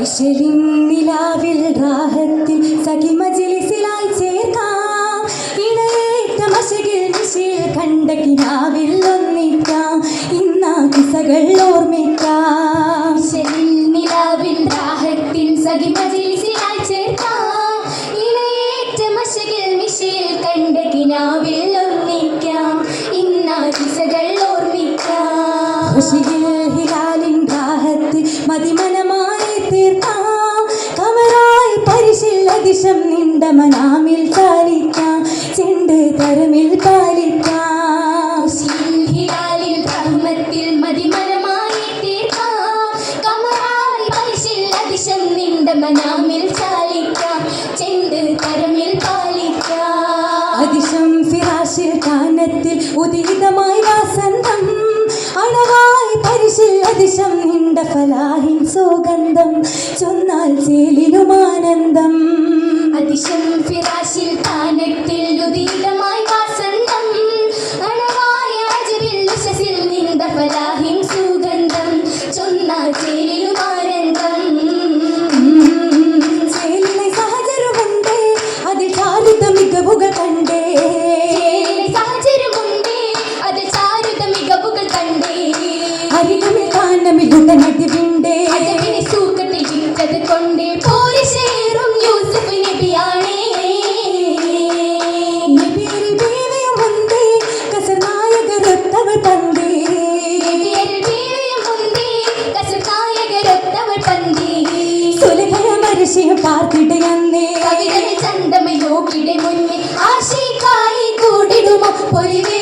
ഇശലിൻ നിലാവിൽ റാഹത്തിൽ സഖി മജ്ലിസിലായി ചേർക്കാം. ഇണയേറ്റ മശകിൽ മിശിൽ കണ്ട കിനാവിൽ ഒന്നിക്കാം. ഇന്നാ കിസകൾ ഓർമ്മിക്കാം. ശരിൽ നിലാവിൻ ദാഹത്തിൻ സഖി മജിലിസിലായി ചേർക്കാം. ഇണയേറ്റ മശകിൽ മിശിൽ കണ്ട കിനാവിൽ ഒന്നിക്കാം. ഇന്നാ ദിശകൾ ഓർമ്മിക്കാം. ഹിലാലിൻ മതിമനമായി ചെണ്ട് തരമിൽ പാലിക്കാം. ശിൽ ഹിലാലിൽ റഹ്മത്തിൽ മതിമനമായി തീർക്കാം. കമറായി പരിശിൽ അതിശം മനാമിൽ ചാലിക്കാം. ചെണ്ട് തരമിൽ പാലിക്കാം. അതിശം ഫിറാശിൽ കാനത്തിൽ ഉദീതമായി വാസന്തം. അണവായി പരിശിൽ അതിശം നിണ്ട ഫലാഹിൻ സുഗന്ധം. ചൊന്നാൽ ചേലിലും ആനന്ദം അതിശം ഫിറാശിൽ സുലഭയമരിശിയും പാർത്തിടയന്നേ കവിതയിൽ ചന്തമയോക്കിടെ മുന്നിൽ ആശിക്കായി കൂടിടുമോ പൊലിവേ.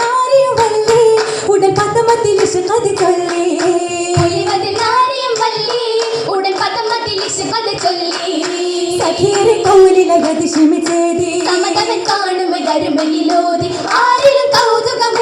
നാരിയുമല്ലേ ഉടൻ പത്തമത്തിൽ ഇശുകതി ചൊല്ലി. പൊലിവതിൽ നാരിയും വല്ലേ ഉടൻ പദമതിൽ ഇശുകഥ ചൊല്ലേ. സഖിയരെ കൗലിലകതി ക്ഷമിച്ചേതി. സമതവൻ കാണുമ ധർമ്മയിലോതി ആരിലും കൗതുകമൂറിയിടും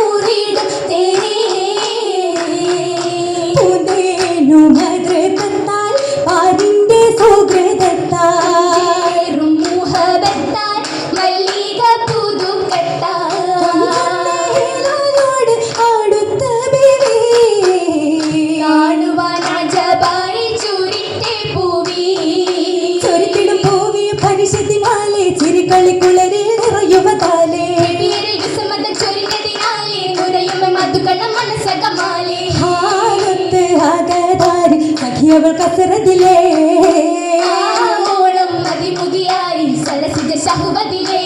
സഖിയവൾ കസരതിലേ. ഓളം മതിമുകിയായി സരസിജ ശഹുവതിലേ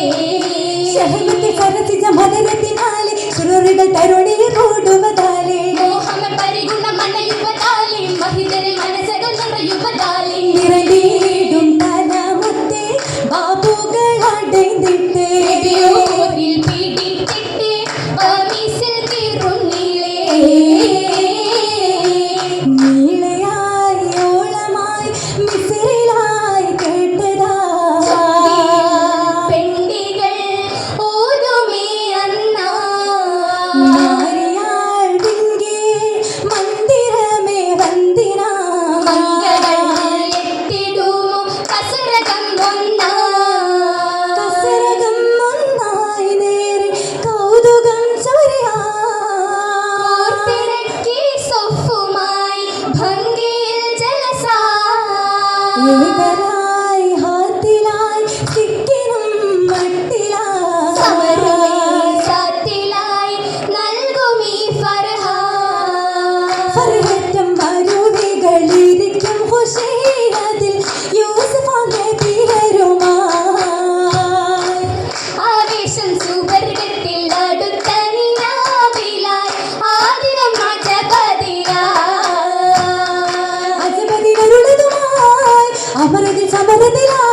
ശഹമത്തെ സരസിജ മദനത്തിനാലെ സുരറികൾ തരുണി കൂടുവതാലേ മോഹമ പരിഗുണ മനയുവതാലേ. മഹിതരെ മനസ്സകൾ നിറയുവതാലേ ഏകരായി അജപതികളുള്ളതുമായി അമരതിൽ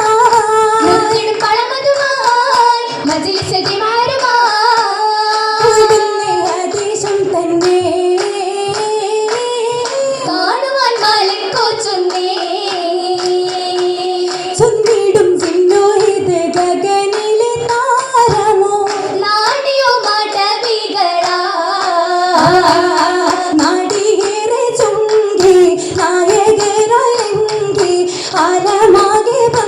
Bye.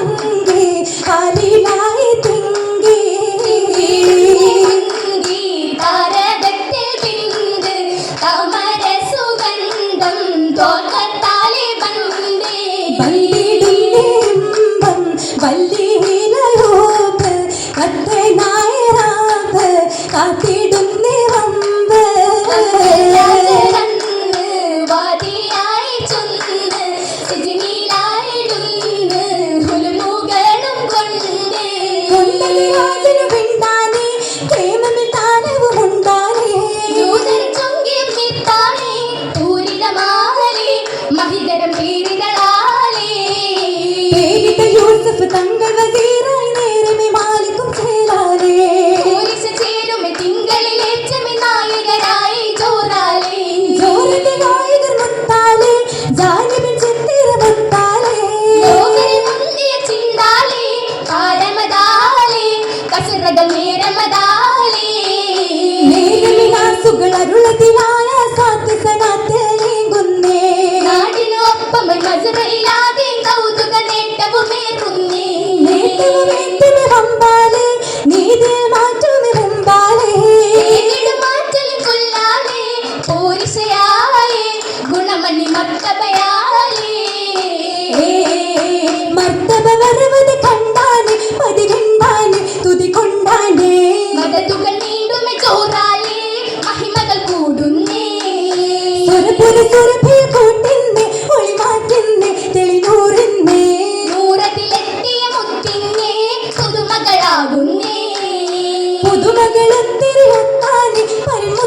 അരുളതിനായ സാത്വികനാത്തേങ്കുന്നേ നാടിനൊപ്പം മധുരയില്ലാതെ കൗതുക നേട്ടവുമേറുന്നേ നേട്ടവുമേറ്റും നീതിയിൽ മാറ്റം പുതുമകളൊത്തിരി പരമ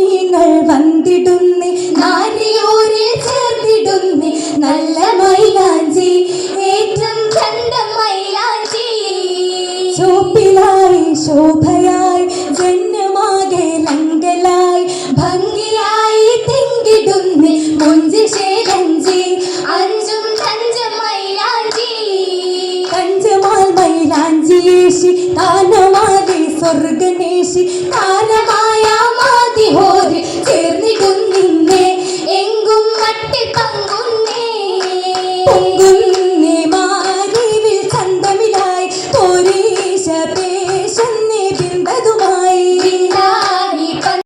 നിങ്ങൾ വന്നിടുന്നു. ആരെ